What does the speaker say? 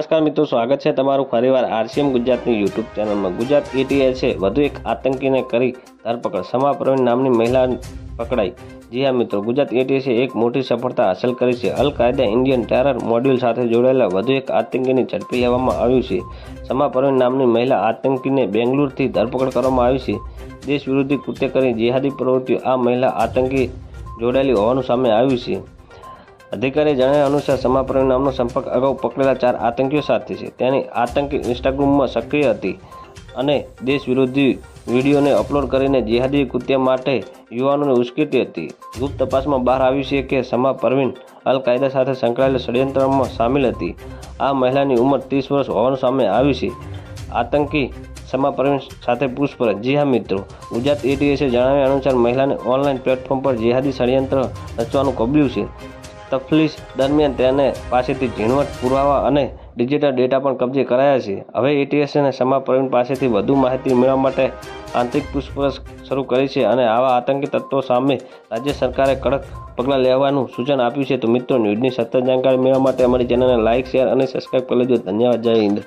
નમસ્કાર મિત્રો, સ્વાગત છે તમારું ફરીવાર આરસીએમ ગુજરાતની યુટ્યુબ ચેનલમાં. ગુજરાત એટીએસે વધુ એક આતંકીને કરી ધરપકડ. સમા પ્રવીણ નામની મહિલા પકડાઈ. જી હા મિત્રો, ગુજરાત એટીએસે એક મોટી સફળતા હાંસલ કરી છે. અલ કાયદા ઇન્ડિયન ટેરર મોડ્યુલ સાથે જોડાયેલા વધુ એક આતંકીને ઝડપી લેવામાં આવ્યું છે. સમા પ્રવીણ નામની મહિલા આતંકીને બેંગ્લુરુથી ધરપકડ કરવામાં આવી છે. દેશ વિરોધી કૃત્ય કરી જેહાદી પ્રવૃત્તિઓ આ મહિલા આતંકી જોડાયેલી હોવાનું સામે આવ્યું છે. અધિકારી જણાવ્યા અનુસાર સમાપ્રવીણ નામનો સંપર્ક અગાઉ પકડેલા ચાર આતંકીઓ સાથે છે. તેની આતંકી ઇન્સ્ટાગ્રામમાં સક્રિય હતી અને દેશ વિરોધી વિડીયોને અપલોડ કરીને જેહાદી કૃત્ય માટે યુવાનોને ઉશ્કેરતી હતી. ગુપ્ત તપાસમાં બહાર આવ્યું છે કે સમા પરવીન અલ કાયદા સાથે સંકળાયેલા ષડયંત્રમાં સામેલ હતી. આ મહિલાની ઉંમર ત્રીસ વર્ષ હોવાનું સામે આવ્યું છે. આતંકી સમા પરવીન સાથે પૂછપરછ. જી હા, મિત્રો. ગુજરાત એટીએસે જણાવ્યા અનુસાર મહિલાને ઓનલાઈન પ્લેટફોર્મ પર જેહાદી ષડયંત્ર રચવાનું કબલ્યું છે. તફલીસ દરમિયાન તેને પાસેથી ઝીણવટ પુરાવા અને ડિજિટલ ડેટા પણ કબજે કરાયા છે. હવે એટીએસ અને સમા પ્રવીણ પાસેથી વધુ માહિતી મેળવવા માટે આંતરિક પૂછપરછ શરૂ કરી છે અને આવા આતંકી તત્વો સામે રાજ્ય સરકારે કડક પગલાં લેવાનું સૂચન આપ્યું છે. તો મિત્રો, ન્યૂઝની સતત જાણકારી મેળવવા માટે અમારી ચેનલને લાઇક શેર અને સબસ્ક્રાઇબ કરી લેજો. ધન્યવાદ. જય હિન્દ.